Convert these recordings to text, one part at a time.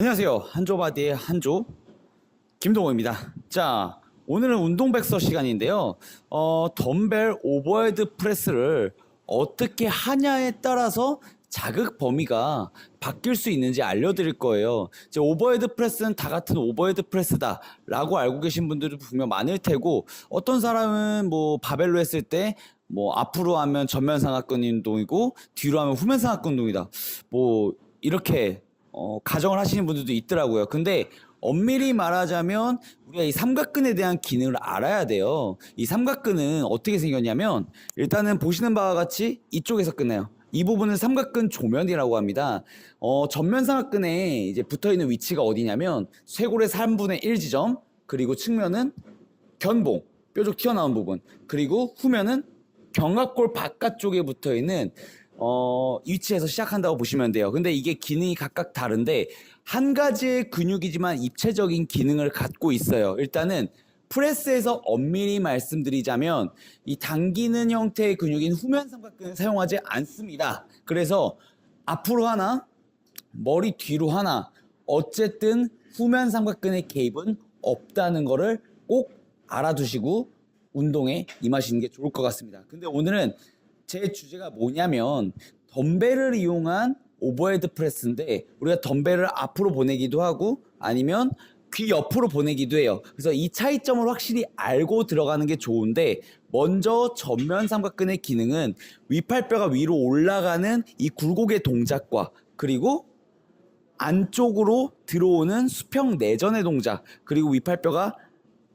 안녕하세요. 한조바디의 한조 김동호입니다. 자, 오늘은 운동 백서 시간인데요. 어, 덤벨 오버헤드 프레스를 어떻게 하냐에 따라서 자극 범위가 바뀔 수 있는지 알려드릴 거예요. 이제 오버헤드 프레스는 다 같은 오버헤드 프레스다라고 알고 계신 분들도 분명 많을 테고 어떤 사람은 뭐 바벨로 했을 때뭐 앞으로 하면 전면 상하근 운동이고 뒤로 하면 후면 상하근 운동이다. 뭐 이렇게 어, 가정을 하시는 분들도 있더라고요. 근데 엄밀히 말하자면 우리가 이 삼각근에 대한 기능을 알아야 돼요. 이 삼각근은 어떻게 생겼냐면 일단은 보시는 바와 같이 이쪽에서 끝나요. 이 부분은 삼각근 조면이라고 합니다. 어, 전면 삼각근에 이제 붙어 있는 위치가 어디냐면 쇄골의 3분의 1 지점, 그리고 측면은 견봉, 뾰족 튀어나온 부분, 그리고 후면은 견갑골 바깥쪽에 붙어 있는 어, 위치에서 시작한다고 보시면 돼요. 근데 이게 기능이 각각 다른데 한 가지의 근육이지만 입체적인 기능을 갖고 있어요. 일단은 프레스에서 엄밀히 말씀드리자면 이 당기는 형태의 근육인 후면 삼각근을 사용하지 않습니다. 그래서 앞으로 하나, 머리 뒤로 하나, 어쨌든 후면 삼각근의 개입은 없다는 거를 꼭 알아두시고 운동에 임하시는 게 좋을 것 같습니다. 근데 오늘은 제 주제가 뭐냐면 덤벨을 이용한 오버헤드 프레스인데 우리가 덤벨을 앞으로 보내기도 하고 아니면 귀 옆으로 보내기도 해요. 그래서 이 차이점을 확실히 알고 들어가는 게 좋은데 먼저 전면 삼각근의 기능은 위팔뼈가 위로 올라가는 이 굴곡의 동작과 그리고 안쪽으로 들어오는 수평 내전의 동작 그리고 위팔뼈가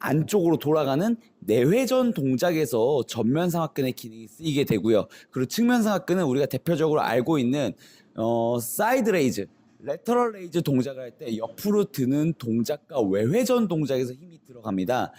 안쪽으로 돌아가는 내회전 동작에서 전면 삼각근의 기능이 쓰이게 되고요. 그리고 측면 삼각근은 우리가 대표적으로 알고 있는 어, 사이드 레이즈, 레터럴 레이즈 동작을 할 때 옆으로 드는 동작과 외회전 동작에서 힘이 들어갑니다.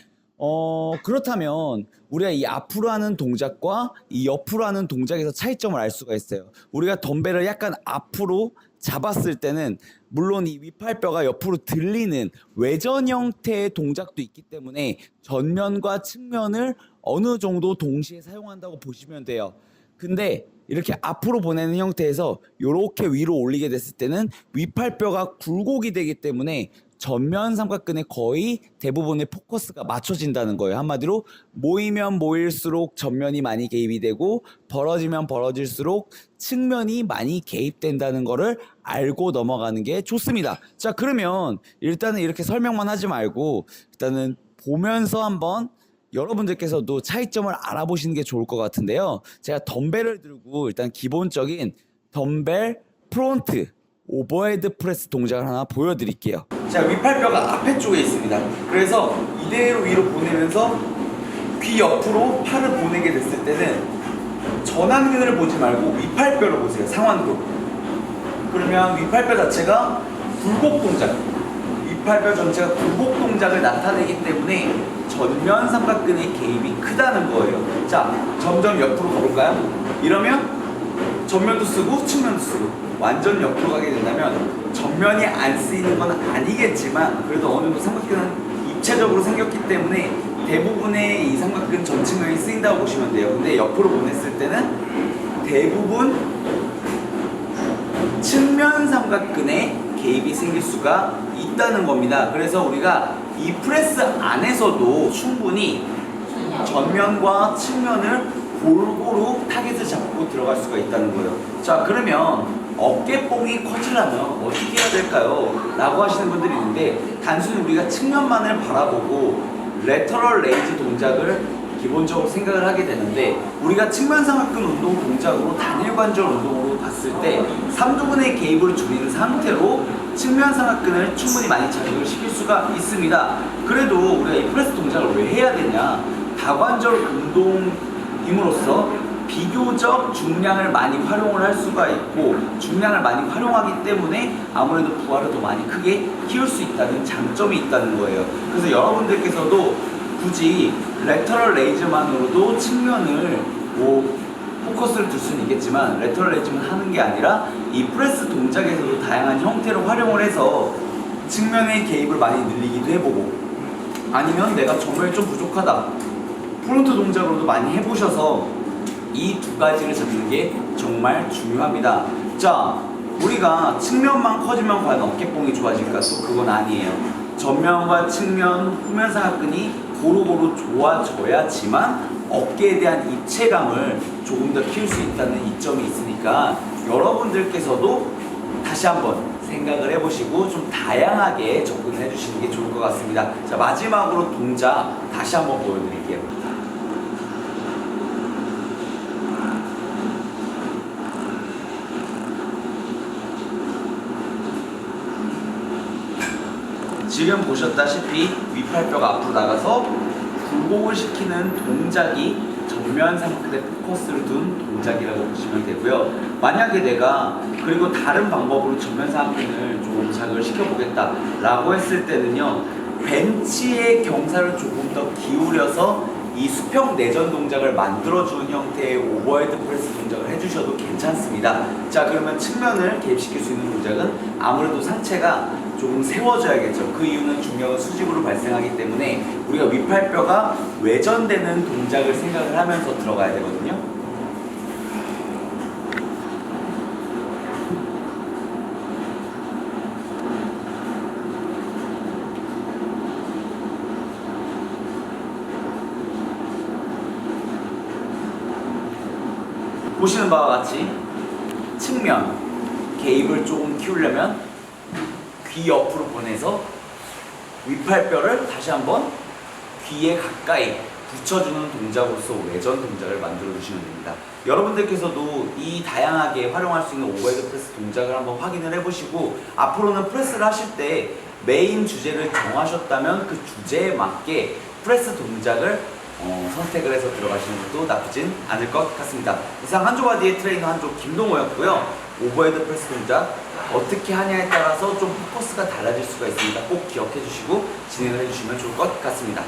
어, 그렇다면 우리가 이 앞으로 하는 동작과 이 옆으로 하는 동작에서 차이점을 알 수가 있어요. 우리가 덤벨을 약간 앞으로 잡았을 때는 물론 이 위팔뼈가 옆으로 들리는 외전 형태의 동작도 있기 때문에 전면과 측면을 어느 정도 동시에 사용한다고 보시면 돼요. 근데 이렇게 앞으로 보내는 형태에서 이렇게 위로 올리게 됐을 때는 위팔뼈가 굴곡이 되기 때문에 전면 삼각근에 거의 대부분의 포커스가 맞춰진다는 거예요. 한마디로 모이면 모일수록 전면이 많이 개입이 되고 벌어지면 벌어질수록 측면이 많이 개입된다는 거를 알고 넘어가는 게 좋습니다. 자, 그러면 일단은 이렇게 설명만 하지 말고 일단은 보면서 한번 여러분들께서도 차이점을 알아보시는 게 좋을 것 같은데요. 제가 덤벨을 들고 일단 기본적인 덤벨 프론트 오버헤드 프레스 동작을 하나 보여드릴게요. 자, 위팔뼈가 앞에 쪽에 있습니다. 그래서 이대로 위로 보내면서 귀 옆으로 팔을 보내게 됐을 때는 전완근을 보지 말고 위팔뼈를 보세요. 상완근. 그러면 위팔뼈 자체가 굴곡 동작. 위팔뼈 전체가 굴곡 동작을 나타내기 때문에 전면 삼각근의 개입이 크다는 거예요. 자, 점점 옆으로 걸을까요? 이러면 전면도 쓰고 측면도 쓰고 완전 옆으로 가게 된다면 전면이 안 쓰이는 건 아니겠지만 그래도 어느 정도 삼각근은 입체적으로 생겼기 때문에 대부분의 이 삼각근 전 측면이 쓰인다고 보시면 돼요. 근데 옆으로 보냈을 때는 대부분 측면 삼각근에 개입이 생길 수가 있다는 겁니다. 그래서 우리가 이 프레스 안에서도 충분히 전면과 측면을 골고루 타겟을 잡고 들어갈 수가 있다는 거예요. 자, 그러면 어깨뽕이 커지려면 어떻게 해야 될까요? 라고 하시는 분들이 있는데 단순히 우리가 측면만을 바라보고 레터럴 레이즈 동작을 기본적으로 생각을 하게 되는데 우리가 측면 삼각근 운동 동작으로 단일 관절 운동으로 봤을 때 3두분의 개입을 줄이는 상태로 측면 삼각근을 충분히 많이 자극을 시킬 수가 있습니다. 그래도 우리가 이 프레스 동작을 왜 해야 되냐? 다관절 운동 임으로써 비교적 중량을 많이 활용을 할 수가 있고 중량을 많이 활용하기 때문에 아무래도 부하를 더 많이 크게 키울 수 있다는 장점이 있다는 거예요. 그래서 여러분들께서도 굳이 레터럴 레이즈만으로도 측면을 뭐 포커스를 둘 수는 있겠지만 레터럴 레이즈만 하는 게 아니라 이 프레스 동작에서도 다양한 형태를 활용을 해서 측면의 개입을 많이 늘리기도 해보고 아니면 내가 정말 좀 부족하다 프론트 동작으로도 많이 해보셔서 이 두 가지를 잡는 게 정말 중요합니다. 자, 우리가 측면만 커지면 과연 어깨뽕이 좋아질까? 또 그건 아니에요. 전면과 측면, 후면 사각근이 고루고루 좋아져야지만 어깨에 대한 입체감을 조금 더 키울 수 있다는 이점이 있으니까 여러분들께서도 다시 한번 생각을 해보시고 좀 다양하게 접근을 해주시는 게 좋을 것 같습니다. 자 마지막으로 동작 다시 한번 보여드릴게요. 지금 보셨다시피 위팔뼈가 앞으로 나가서 굴복을 시키는 동작이 정면 상태에 포커스를 둔 동작이라고 보시면 되고요. 만약에 내가 그리고 다른 방법으로 정면 상태를 조금 자극을 시켜보겠다라고 했을 때는요. 벤치의 경사를 조금 더 기울여서 이 수평 내전 동작을 만들어주는 형태의 오버헤드 프레스 동작을 해주셔도 괜찮습니다. 자 그러면 측면을 개입시킬 수 있는 동작은 아무래도 상체가 조금 세워져야겠죠. 그 이유는 중력은 수직으로 발생하기 때문에 우리가 위팔뼈가 외전되는 동작을 생각을 하면서 들어가야 되거든요. 보시는 바와 같이 측면 개입을 조금 키우려면 귀 옆으로 보내서 위팔뼈를 다시 한번 귀에 가까이 붙여주는 동작으로서 외전 동작을 만들어 주시면 됩니다. 여러분들께서도 이 다양하게 활용할 수 있는 오버헤드 프레스 동작을 한번 확인을 해보시고 앞으로는 프레스를 하실 때 메인 주제를 정하셨다면 그 주제에 맞게 프레스 동작을 어, 선택을 해서 들어가시는 것도 나쁘진 않을 것 같습니다. 이상 한조 바디의 트레이너 한조 김동호였고요. 오버헤드 프레스 동작 어떻게 하냐에 따라서 좀 포커스가 달라질 수가 있습니다. 꼭 기억해 주시고 진행을 해 주시면 좋을 것 같습니다.